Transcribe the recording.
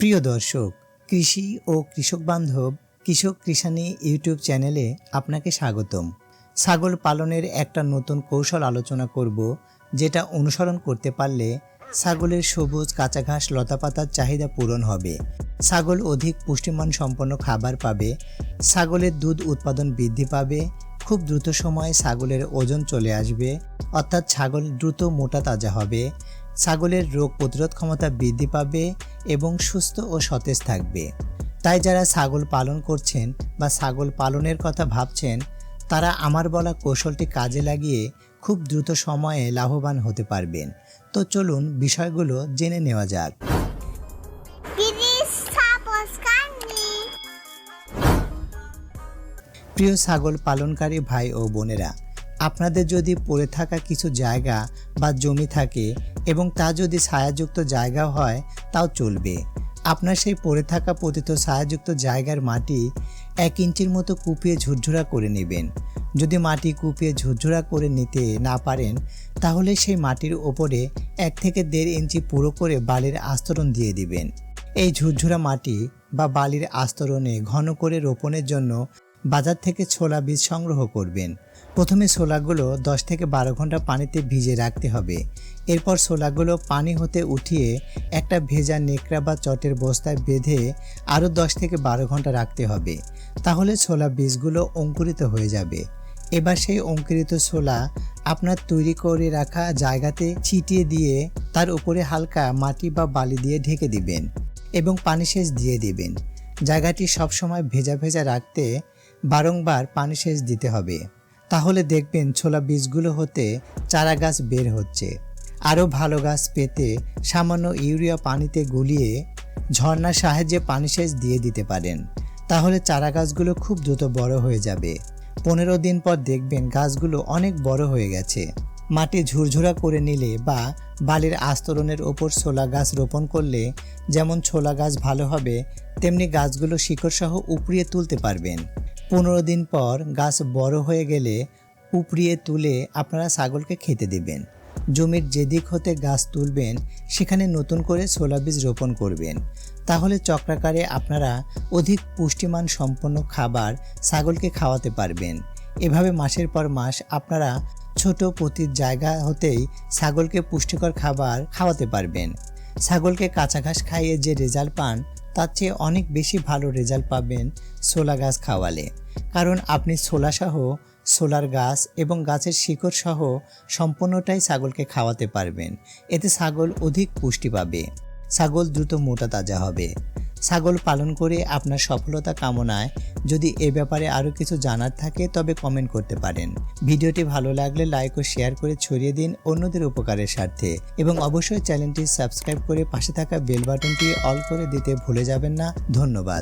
প্রিয় দর্শক, কৃষি ও কৃষক বান্ধব, কৃষক কৃষানি ইউটিউব চ্যানেলে আপনাকে স্বাগতম। ছাগল পালনের একটা নতুন কৌশল আলোচনা করব, যেটা অনুসরণ করতে পারলে ছাগলের সবুজ কাঁচা ঘাস লতাপাতার চাহিদা পূরণ হবে। ছাগল অধিক পুষ্টিমান সম্পন্ন খাবার পাবে, ছাগলের দুধ উৎপাদন বৃদ্ধি পাবে, খুব দ্রুত সময়ে ছাগলের ওজন চলে আসবে, অর্থাৎ ছাগল দ্রুত মোটা তাজা হবে, ছাগলের রোগ প্রতিরোধ ক্ষমতা বৃদ্ধি পাবে এবং সুস্থ ও সতেজ থাকবে। তাই যারা ছাগল পালন করছেন বা ছাগল পালনের কথা ভাবছেন তারা আমার বলা কৌশলটি কাজে লাগিয়ে খুব দ্রুত সময়ে লাভবান হতে পারবেন। তো চলুন বিষয়গুলো জেনে নেওয়া যাক. প্রিয় ছাগল পালনকারী ভাই ও বোনেরা আপনাদের যদি পড়ে থাকা কিছু জায়গা বা জমি থাকে এবং তা যদি ছায়াযুক্ত জায়গা হয় তাও চলবে। আপনার সেই পড়ে থাকা পতিত ছায়াযুক্ত জায়গার মাটি এক ইঞ্চির মতো কুপিয়ে ঝুরঝুরা করে নেবেন। যদি মাটি কুপিয়ে ঝুরঝুরা করে নিতে না পারেন, তাহলে সেই মাটির ওপরে এক থেকে দেড় ইঞ্চি পুরো করে বালির আস্তরণ দিয়ে দিবেন। এই ঝুরঝুরা মাটি বা বালির আস্তরণে ঘন করে রোপণের জন্য বাজার থেকে ছোলা বীজ সংগ্রহ করবেন। প্রথমে ছোলাগুলো দশ থেকে বারো ঘণ্টা পানিতে ভিজে রাখতে হবে। এরপর ছোলাগুলো পানি হতে উঠিয়ে একটা ভেজা নেকড়া বা চটের বস্তায় বেঁধে আরও দশ থেকে বারো ঘণ্টা রাখতে হবে। তাহলে ছোলা বীজগুলো অঙ্কুরিত হয়ে যাবে। এবার সেই অঙ্কুরিত ছোলা আপনার তৈরি করে রাখা জায়গাতে ছিটিয়ে দিয়ে তার উপরে হালকা মাটি বা বালি দিয়ে ঢেকে দিবেন এবং পানি সেচ দিয়ে দিবেন। জায়গাটি সবসময় ভেজা ভেজা রাখতে বারংবার পানি সেচ দিতে হবে। তাহলে দেখবেন ছোলা বীজগুলো হতে চারা গাছ বের হচ্ছে। আরও ভালো গাছ পেতে সামান্য ইউরিয়া পানিতে গুলিয়ে ঝর্নার সাহায্যে পানি সেচ দিয়ে দিতে পারেন। তাহলে চারা গাছগুলো খুব দ্রুত বড় হয়ে যাবে। পনেরো দিন পর দেখবেন গাছগুলো অনেক বড় হয়ে গেছে। মাটি ঝুরঝুরা করে নিলে বা বালির আস্তরণের ওপর ছোলা গাছ রোপণ করলে যেমন ছোলা গাছ ভালো হবে, তেমনি গাছগুলো শিকড়সহ উপড়িয়ে তুলতে পারবেন। পনেরো দিন পর গাছ বড় হয়ে গেলে উপড়িয়ে তুলে আপনারা ছাগলকে খেতে দেবেন। জমির যেদিক হতে গাছ তুলবেন, সেখানে নতুন করে ছোলা বীজ রোপণ করবেন। তাহলে চক্রাকারে আপনারা অধিক পুষ্টিমান সম্পন্ন খাবার ছাগলকে খাওয়াতে পারবেন। এভাবে মাসের পর মাস আপনারা ছোট পতির জায়গা হতেই ছাগলকে পুষ্টিকর খাবার খাওয়াতে পারবেন। ছাগলকে কাঁচা ঘাস খাইয়ে যে রেজাল্ট পান তার চেয়ে অনেক বেশি ভালো রেজাল্ট পাবেন ছোলা গাছ খাওয়ালে। কারণ আপনি ছোলাসহ সোলার গাছ এবং গাছের শিকড় সহ সম্পূর্ণটাই ছাগলকে খাওয়াতে পারবেন। এতে ছাগল অধিক পুষ্টি পাবে। ছাগল দ্রুত মোটা তাজা হবে। ছাগল পালন করে আপনার সফলতা কামনায়। যদি এ ব্যাপারে আরও কিছু জানার থাকে, তবে কমেন্ট করতে পারেন। ভিডিওটি ভালো লাগলে লাইক ও শেয়ার করে ছড়িয়ে দিন অন্যদের উপকারের স্বার্থে। এবং অবশ্যই চ্যানেলটি সাবস্ক্রাইব করে পাশে থাকা বেল বাটনটি অল করে দিতে ভুলে যাবেন না। ধন্যবাদ।